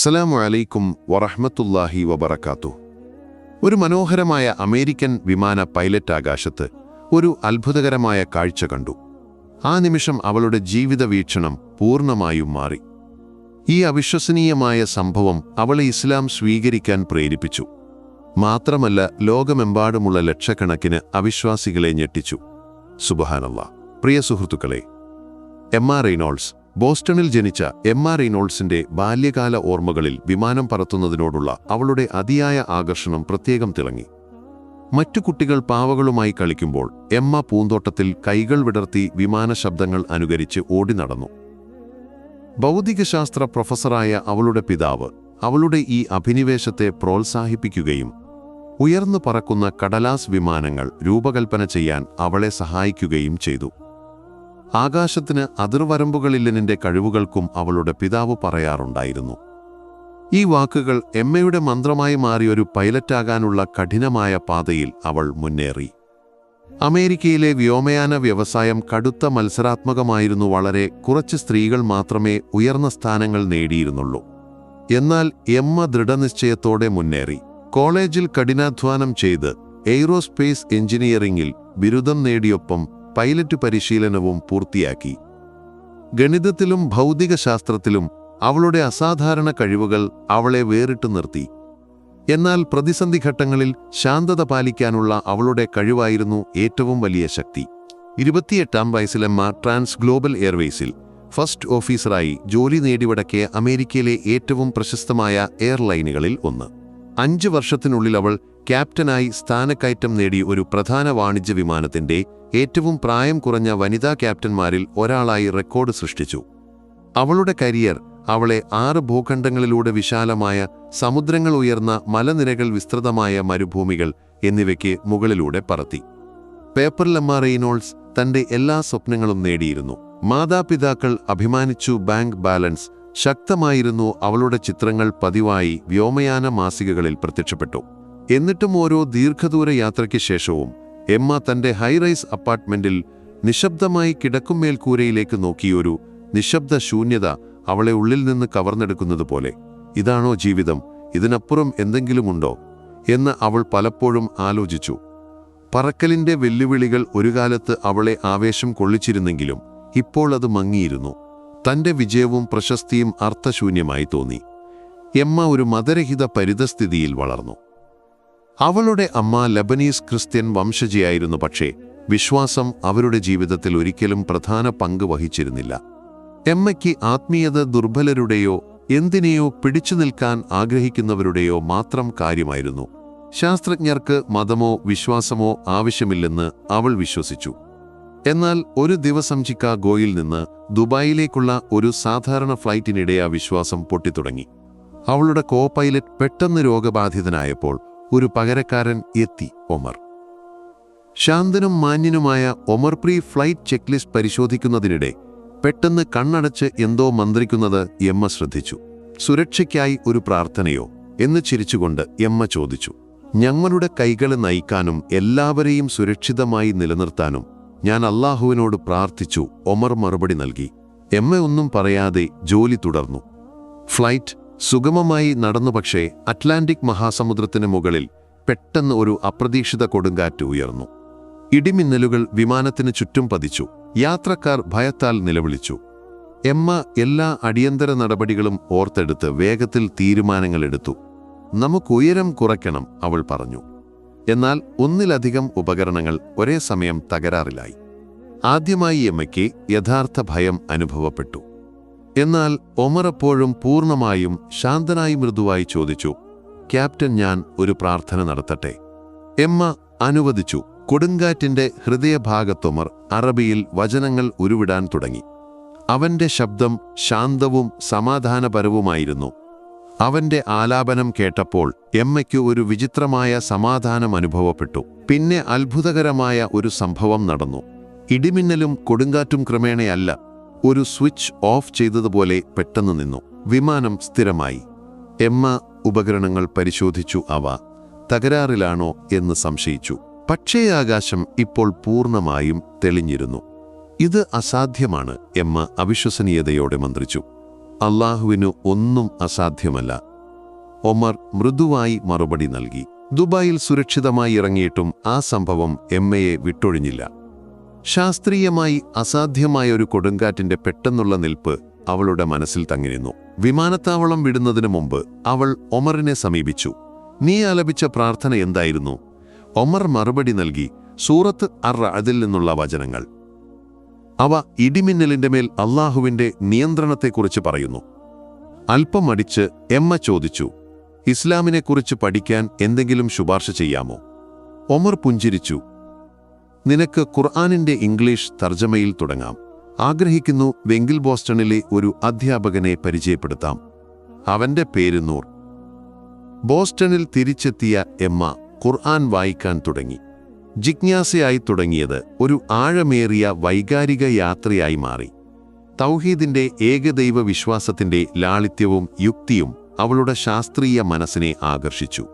അസ്സലാമു അലൈക്കും വറഹ്മത്തുള്ളാഹി വബറക്കാത്തു ഒരു മനോഹരമായ അമേരിക്കൻ വിമാന പൈലറ്റ് ആകാശത്ത് ഒരു അത്ഭുതകരമായ കാഴ്ച കണ്ടു. ആ നിമിഷം അവളുടെ ജീവിത വീക്ഷണം പൂർണമായും മാറി. ഈ അവിശ്വസനീയമായ സംഭവം അവളെ ഇസ്ലാം സ്വീകരിക്കാൻ പ്രേരിപ്പിച്ചു. മാത്രമല്ല ലോകമെമ്പാടുമുള്ള ലക്ഷക്കണക്കിന് അവിശ്വാസികളെ ഞെട്ടിച്ചു. സുബഹാനല്ല. പ്രിയ സുഹൃത്തുക്കളെ എം ആർ റെയ്നോൾഡ്സ് ബോസ്റ്റണിൽ ജനിച്ച എം ആർ റീനോൾഡ്സിന്റെ ബാല്യകാല ഓർമ്മകളിൽ വിമാനം പറത്തുന്നതിനോടുള്ള അവളുടെ അതിയായ ആകർഷണം പ്രത്യേകം തിളങ്ങി. മറ്റു കുട്ടികൾ പാവകളുമായി കളിക്കുമ്പോൾ എമ്മ പൂന്തോട്ടത്തിൽ കൈകൾ വിടർത്തി വിമാന ശബ്ദങ്ങൾ അനുകരിച്ച് ഓടി നടന്നു. ഭൗതികശാസ്ത്ര പ്രൊഫസറായ അവളുടെ പിതാവ് അവളുടെ ഈ അഭിനിവേശത്തെ പ്രോത്സാഹിപ്പിക്കുകയും ഉയർന്നു പറക്കുന്ന കടലാസ് വിമാനങ്ങൾ രൂപകൽപ്പന ചെയ്യാൻ അവളെ സഹായിക്കുകയും ചെയ്തു. ആകാശത്തിന് അതിർവരമ്പുകളില്ലെന്നിന്റെ കഴിവുകൾക്കും അവളുടെ പിതാവ് പറയാറുണ്ടായിരുന്നു. ഈ വാക്കുകൾ എമ്മയുടെ മന്ത്രമായി മാറിയൊരു പൈലറ്റാകാനുള്ള കഠിനമായ പാതയിൽ അവൾ മുന്നേറി. അമേരിക്കയിലെ വ്യോമയാന വ്യവസായം കടുത്ത മത്സരാത്മകമായിരുന്നു വളരെ കുറച്ച് സ്ത്രീകൾ മാത്രമേ ഉയർന്ന സ്ഥാനങ്ങൾ നേടിയിരുന്നുള്ളൂ. എന്നാൽ എമ്മ ദൃഢനിശ്ചയത്തോടെ മുന്നേറി. കോളേജിൽ കഠിനാധ്വാനം ചെയ്ത് എയ്റോസ്പേസ് എഞ്ചിനീയറിംഗിൽ ബിരുദം നേടിയൊപ്പം പൈലറ്റ് പരിശീലനവും പൂർത്തിയാക്കി. ഗണിതത്തിലും ഭൗതികശാസ്ത്രത്തിലും അവളുടെ അസാധാരണ കഴിവുകൾ അവളെ വേറിട്ടു നിർത്തി. എന്നാൽ പ്രതിസന്ധി ഘട്ടങ്ങളിൽ ശാന്തത പാലിക്കാനുള്ള അവളുടെ കഴിവായിരുന്നു ഏറ്റവും വലിയ ശക്തി. ഇരുപത്തിയെട്ടാം വയസ്സിലെമ്മ ട്രാൻസ് ഗ്ലോബൽ എയർവേസിൽ ഫസ്റ്റ് ഓഫീസറായി ജോലി നേടിവടക്കിയ അമേരിക്കയിലെ ഏറ്റവും പ്രശസ്തമായ എയർലൈനുകളിൽ ഒന്ന്. അഞ്ച് വർഷത്തിനുള്ളിൽ അവൾ ക്യാപ്റ്റനായി സ്ഥാനക്കയറ്റം നേടി ഒരു പ്രധാന വാണിജ്യ വിമാനത്തിന്റെ ഏറ്റവും പ്രായം കുറഞ്ഞ വനിതാ ക്യാപ്റ്റന്മാരിൽ ഒരാളായി റെക്കോർഡ് സൃഷ്ടിച്ചു. അവളുടെ കരിയർ അവളെ ആറ് ഭൂഖണ്ഡങ്ങളിലൂടെ വിശാലമായ സമുദ്രങ്ങൾ ഉയർന്ന മലനിരകൾ വിസ്തൃതമായ മരുഭൂമികൾ എന്നിവയ്ക്ക് മുകളിലൂടെ പറത്തി. പേപ്പർ ലമ്മ റെയ്നോൾഡ്സ് തന്റെ എല്ലാ സ്വപ്നങ്ങളും നേടിയിരുന്നു. മാതാപിതാക്കൾ അഭിമാനിച്ചു ബാങ്ക് ബാലൻസ് ശക്തമായിരുന്നു അവളുടെ ചിത്രങ്ങൾ പതിവായി വ്യോമയാന മാസികകളിൽ പ്രത്യക്ഷപ്പെട്ടു. എന്നിട്ടും ഓരോ ദീർഘദൂര യാത്രയ്ക്ക് ശേഷവും എമ്മ തന്റെ ഹൈറൈസ് അപ്പാർട്ട്മെന്റിൽ നിശബ്ദമായി കിടക്കും മേൽക്കൂരയിലേക്ക് നോക്കിയൊരു നിശബ്ദ ശൂന്യത അവളെ ഉള്ളിൽ നിന്ന് കവർന്നെടുക്കുന്നത് പോലെ. ഇതാണോ ജീവിതം? ഇതിനപ്പുറം എന്തെങ്കിലുമുണ്ടോ എന്ന് അവൾ പലപ്പോഴും ആലോചിച്ചു. പറക്കലിന്റെ വെല്ലുവിളികൾ ഒരു കാലത്ത് അവളെ ആവേശം കൊള്ളിച്ചിരുന്നെങ്കിലും ഇപ്പോൾ അത് മങ്ങിയിരുന്നു. തന്റെ വിജയവും പ്രശസ്തിയും അർത്ഥശൂന്യമായി തോന്നി. എമ്മ ഒരു മതരഹിത പരിതസ്ഥിതിയിൽ വളർന്നു. അവളുടെ അമ്മ ലബനീസ് ക്രിസ്ത്യൻ വംശജിയായിരുന്നു പക്ഷേ വിശ്വാസം അവരുടെ ജീവിതത്തിൽ ഒരിക്കലും പ്രധാന പങ്ക് വഹിച്ചിരുന്നില്ല. എമ്മയ്ക്ക് ആത്മീയത ദുർബലരുടെയോ എന്തിനെയോ പിടിച്ചു നിൽക്കാൻ ആഗ്രഹിക്കുന്നവരുടെയോ മാത്രം കാര്യമായിരുന്നു. ശാസ്ത്രജ്ഞർക്ക് മതമോ വിശ്വാസമോ ആവശ്യമില്ലെന്ന് അവൾ വിശ്വസിച്ചു. എന്നാൽ ഒരു ദിവസം ചിക്കാഗോയിൽ നിന്ന് ദുബായിലേക്കുള്ള ഒരു സാധാരണ ഫ്ലൈറ്റിനിടെ ആ വിശ്വാസം പൊട്ടിത്തുടങ്ങി. അവളുടെ കോ പൈലറ്റ് പെട്ടെന്ന് രോഗബാധിതനായപ്പോൾ ഒരു പകരക്കാരൻ എത്തി ഒമർ. ശാന്തനും മാന്യനുമായ ഒമർ പ്രീ ഫ്ലൈറ്റ് ചെക്ക്ലിസ്റ്റ് പരിശോധിക്കുന്നതിനിടെ പെട്ടെന്ന് കണ്ണടച്ച് എന്തോ മന്ത്രിക്കുന്നത് എമ്മ ശ്രദ്ധിച്ചു. സുരക്ഷയ്ക്കായി ഒരു പ്രാർത്ഥനയോ എന്ന് ചിരിച്ചുകൊണ്ട് എമ്മ ചോദിച്ചു. ഞങ്ങളുടെ കൈകളെ നയിക്കാനും എല്ലാവരെയും സുരക്ഷിതമായി നിലനിർത്താനും ഞാൻ അള്ളാഹുവിനോട് പ്രാർത്ഥിച്ചു ഒമർ മറുപടി നൽകി. എമ്മ ഒന്നും പറയാതെ ജോലി തുടർന്നു. ഫ്ലൈറ്റ് സുഗമമായി നടന്നു പക്ഷേ അറ്റ്ലാന്റിക് മഹാസമുദ്രത്തിന് മുകളിൽ പെട്ടെന്ന് ഒരു അപ്രതീക്ഷിത കൊടുങ്കാറ്റ് ഉയർന്നു. ഇടിമിന്നലുകൾ വിമാനത്തിന് ചുറ്റും പതിച്ചു. യാത്രക്കാർ ഭയത്താൽ നിലവിളിച്ചു. എമ്മ എല്ലാ അടിയന്തര നടപടികളും ഓർത്തെടുത്ത് വേഗത്തിൽ തീരുമാനങ്ങളെടുത്തു നമുക്ക് ഉയരം കുറയ്ക്കണം അവൾ പറഞ്ഞു. എന്നാൽ ഒന്നിലധികം ഉപകരണങ്ങൾ ഒരേ സമയം തകരാറിലായി. ആദ്യമായി എമ്മയ്ക്ക് യഥാർത്ഥ ഭയം അനുഭവപ്പെട്ടു. എന്നാൽ ഒമർ എപ്പോഴും പൂർണമായും ശാന്തനായി മൃദുവായി ചോദിച്ചു ക്യാപ്റ്റൻ ഞാൻ ഒരു പ്രാർത്ഥന നടത്തട്ടെ? എമ്മ അനുവദിച്ചു. കൊടുങ്കാറ്റിന്റെ ഹൃദയഭാഗത്തൊമർ അറബിയിൽ വചനങ്ങൾ ഉരുവിടാൻ തുടങ്ങി. അവന്റെ ശബ്ദം ശാന്തവും സമാധാനപരവുമായിരുന്നു. അവന്റെ ആലാപനം കേട്ടപ്പോൾ എമ്മയ്ക്ക് ഒരു വിചിത്രമായ സമാധാനം അനുഭവപ്പെട്ടു. പിന്നെ അത്ഭുതകരമായ ഒരു സംഭവം നടന്നു. ഇടിമിന്നലും കൊടുങ്കാറ്റും ക്രമേണയല്ല ഒരു സ്വിച്ച് ഓഫ് ചെയ്തതുപോലെ പെട്ടെന്ന് നിന്നു. വിമാനം സ്ഥിരമായി. എമ്മ ഉപകരണങ്ങൾ പരിശോധിച്ചു അവ. തകരാറിലാണോ എന്ന് സംശയിച്ചു. പക്ഷേ ആകാശം ഇപ്പോൾ പൂർണമായും തെളിഞ്ഞിരുന്നു. ഇത് അസാധ്യമാണ് എമ്മ അവിശ്വസനീയതയോടെ മന്ത്രിച്ചു. അള്ളാഹുവിനു ഒന്നും അസാധ്യമല്ല. ഒമർ മൃദുവായി മറുപടി നൽകി. ദുബായിൽ സുരക്ഷിതമായി ഇറങ്ങിയിട്ടും ആ സംഭവം എമ്മയെ വിട്ടൊഴിഞ്ഞില്ല. ശാസ്ത്രീയമായി അസാധ്യമായ ഒരു കൊടുങ്കാറ്റിന്റെ പെട്ടെന്നുള്ള നിൽപ്പ് അവളുടെ മനസ്സിൽ തങ്ങിരുന്നു വിമാനത്താവളം വിടുന്നതിന് മുമ്പ് അവൾ ഒമറിനെ സമീപിച്ചു. നീ ആലപിച്ച പ്രാർത്ഥന എന്തായിരുന്നു ഒമർ മറുപടി നൽകി സൂറത്ത് അർ അതിൽ നിന്നുള്ള വചനങ്ങൾ. അവ ഇടിമിന്നലിന്റെ മേൽ അള്ളാഹുവിന്റെ നിയന്ത്രണത്തെക്കുറിച്ച് പറയുന്നു അല്പം അടിച്ച് എമ്മ ചോദിച്ചു ഇസ്ലാമിനെക്കുറിച്ച് പഠിക്കാൻ എന്തെങ്കിലും ശുപാർശ ചെയ്യാമോ ഒമർ പുഞ്ചിരിച്ചു നിനക്ക് ഖുർആാനിന്റെ ഇംഗ്ലീഷ് തർജമയിൽ തുടങ്ങാം. ആഗ്രഹിക്കുന്നു വെങ്കിൽ ബോസ്റ്റണിലെ ഒരു അധ്യാപകനെ പരിചയപ്പെടുത്താം. അവന്റെ പേര് നൂർ. ബോസ്റ്റണിൽ തിരിച്ചെത്തിയ എമ്മ ഖുർആൻ വായിക്കാൻ തുടങ്ങി. ജിജ്ഞാസയായി തുടങ്ങിയത് ഒരു ആഴമേറിയ വൈകാരിക യാത്രയായി മാറി. തൗഹീദിന്റെ ഏകദൈവ വിശ്വാസത്തിന്റെ ലാളിത്യവും യുക്തിയും അവളുടെ ശാസ്ത്രീയ മനസ്സിനെ ആകർഷിച്ചു.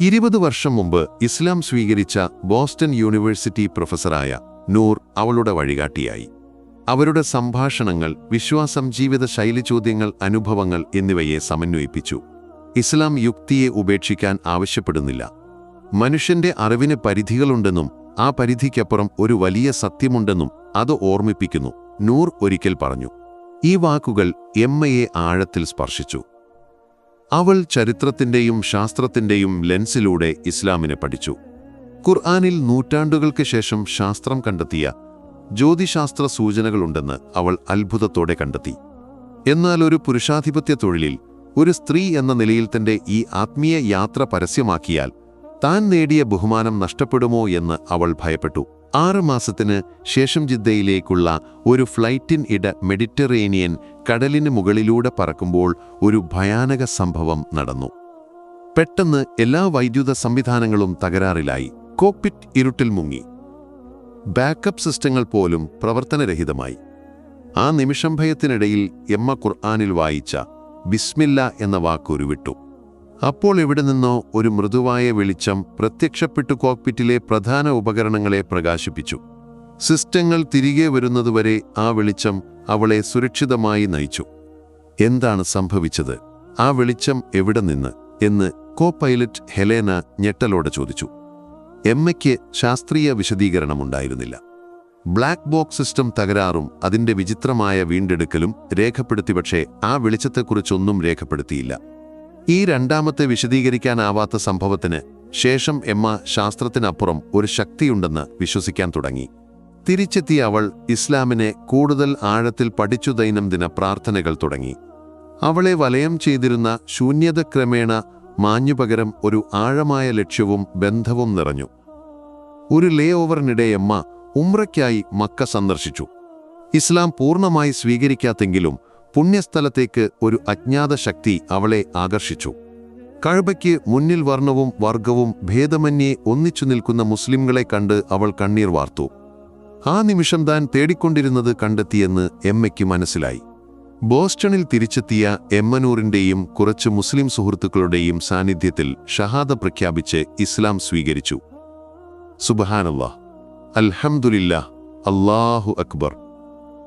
ഇരുപത് വർഷം മുമ്പ് ഇസ്ലാം സ്വീകരിച്ച ബോസ്റ്റൺ യൂണിവേഴ്സിറ്റി പ്രൊഫസറായ നൂർ അവളുടെ വഴികാട്ടിയായി. അവരുടെ സംഭാഷണങ്ങൾ വിശ്വാസം ജീവിത ശൈലി ചോദ്യങ്ങൾ അനുഭവങ്ങൾ എന്നിവയെ സമന്വയിപ്പിച്ചു. ഇസ്ലാം യുക്തിയെ ഉപേക്ഷിക്കാൻ ആവശ്യപ്പെടുന്നില്ല. മനുഷ്യന്റെ അറിവിന് പരിധികളുണ്ടെന്നും ആ പരിധിക്കപ്പുറം ഒരു വലിയ സത്യമുണ്ടെന്നും അത് ഓർമ്മിപ്പിക്കുന്നു നൂർ ഒരിക്കൽ പറഞ്ഞു. ഈ വാക്കുകൾ എമ്മയെ ആഴത്തിൽ സ്പർശിച്ചു. അവൾ ചരിത്രത്തിന്റെയും ശാസ്ത്രത്തിന്റെയും ലെൻസിലൂടെ ഇസ്ലാമിനെ പഠിച്ചു. ഖുർആാനിൽ നൂറ്റാണ്ടുകൾക്ക് ശേഷം ശാസ്ത്രം കണ്ടെത്തിയ ജ്യോതിശാസ്ത്ര സൂചനകളുണ്ടെന്ന് അവൾ അത്ഭുതത്തോടെ കണ്ടെത്തി. എന്നാൽ ഒരു പുരുഷാധിപത്യ തൊഴിലിൽ ഒരു സ്ത്രീ എന്ന നിലയിൽ തന്റെ ഈ ആത്മീയ യാത്ര പരസ്യമാക്കിയാൽ താൻ നേടിയ ബഹുമാനം നഷ്ടപ്പെടുമോ എന്ന് അവൾ ഭയപ്പെട്ടു. ആറ് മാസത്തിന് ശേഷം ജിദ്ദയിലേക്കുള്ള ഒരു ഫ്ലൈറ്റിൻ ഇട മെഡിറ്ററേനിയൻ കടലിന് മുകളിലൂടെ പറക്കുമ്പോൾ ഒരു ഭയാനക സംഭവം നടന്നു. പെട്ടെന്ന് എല്ലാ വൈദ്യുത സംവിധാനങ്ങളും തകരാറിലായി. കോക്പിറ്റ് ഇരുട്ടിൽ മുങ്ങി. ബാക്കപ്പ് സിസ്റ്റങ്ങൾ പോലും പ്രവർത്തനരഹിതമായി. ആ നിമിഷം ഭയത്തിനിടയിൽ എമ്മ ഖുർആാനിൽ വായിച്ച ബിസ്മില്ല എന്ന വാക്കുരുവിട്ടു. അപ്പോൾ ഇവിടെ നിന്നോ ഒരു മൃദുവായ വെളിച്ചം പ്രത്യക്ഷപ്പെട്ടു കോക്പിറ്റിലെ പ്രധാന ഉപകരണങ്ങളെ പ്രകാശിപ്പിച്ചു. സിസ്റ്റങ്ങൾ തിരികെ വരുന്നതുവരെ ആ വെളിച്ചം അവളെ സുരക്ഷിതമായി നയിച്ചു. എന്താണ് സംഭവിച്ചത്? ആ വെളിച്ചം എവിടെ നിന്ന്? എന്ന് കോ പൈലറ്റ് ഹെലേന ഞെട്ടലോടെ ചോദിച്ചു. എമ്മയ്ക്ക് ശാസ്ത്രീയ വിശദീകരണമുണ്ടായിരുന്നില്ല. ബ്ലാക്ക് ബോക്സ് സിസ്റ്റം തകരാറും അതിന്റെ വിചിത്രമായ വീണ്ടെടുക്കലും രേഖപ്പെടുത്തി പക്ഷേ ആ വെളിച്ചത്തെക്കുറിച്ചൊന്നും രേഖപ്പെടുത്തിയില്ല. ഈ രണ്ടാമത്തെ വിശദീകരിക്കാനാവാത്ത സംഭവത്തിന് ശേഷം എമ്മ ശാസ്ത്രത്തിനപ്പുറം ഒരു ശക്തിയുണ്ടെന്ന് വിശ്വസിക്കാൻ തുടങ്ങി. തിരിച്ചെത്തിയ അവൾ ഇസ്ലാമിനെ കൂടുതൽ ആഴത്തിൽ പഠിച്ചു ദൈനംദിന പ്രാർത്ഥനകൾ തുടങ്ങി. അവളെ വലയം ചെയ്തിരുന്ന ശൂന്യത ക്രമേണ മാഞ്ഞുപകരം ഒരു ആഴമായ ലക്ഷ്യവും ബന്ധവും നിറഞ്ഞു. ഒരു ലേ ഓവറിനിടെ എമ്മ ഉമ്രയ്ക്കായി മക്ക സന്ദർശിച്ചു. ഇസ്ലാം പൂർണമായി സ്വീകരിക്കാത്തെങ്കിലും പുണ്യസ്ഥലത്തേക്ക് ഒരു അജ്ഞാത ശക്തി അവളെ ആകർഷിച്ചു. കഴബയ്ക്ക് മുന്നിൽ വർണവും വർഗവും ഭേദമന്യേ ഒന്നിച്ചു നിൽക്കുന്ന മുസ്ലിംകളെ കണ്ട് അവൾ കണ്ണീർ വാർത്തു. ആ നിമിഷം താൻ തേടിക്കൊണ്ടിരുന്നത് കണ്ടെത്തിയെന്ന് എമ്മയ്ക്ക് മനസ്സിലായി. ബോസ്റ്റണിൽ തിരിച്ചെത്തിയ എമ്മനൂറിന്റെയും കുറച്ച് മുസ്ലിം സുഹൃത്തുക്കളുടെയും സാന്നിധ്യത്തിൽ ഷഹാദ പ്രഖ്യാപിച്ച് ഇസ്ലാം സ്വീകരിച്ചു. സുബഹാനല്ലാ അൽഹംദുലില്ലാ അള്ളാഹു അക്ബർ.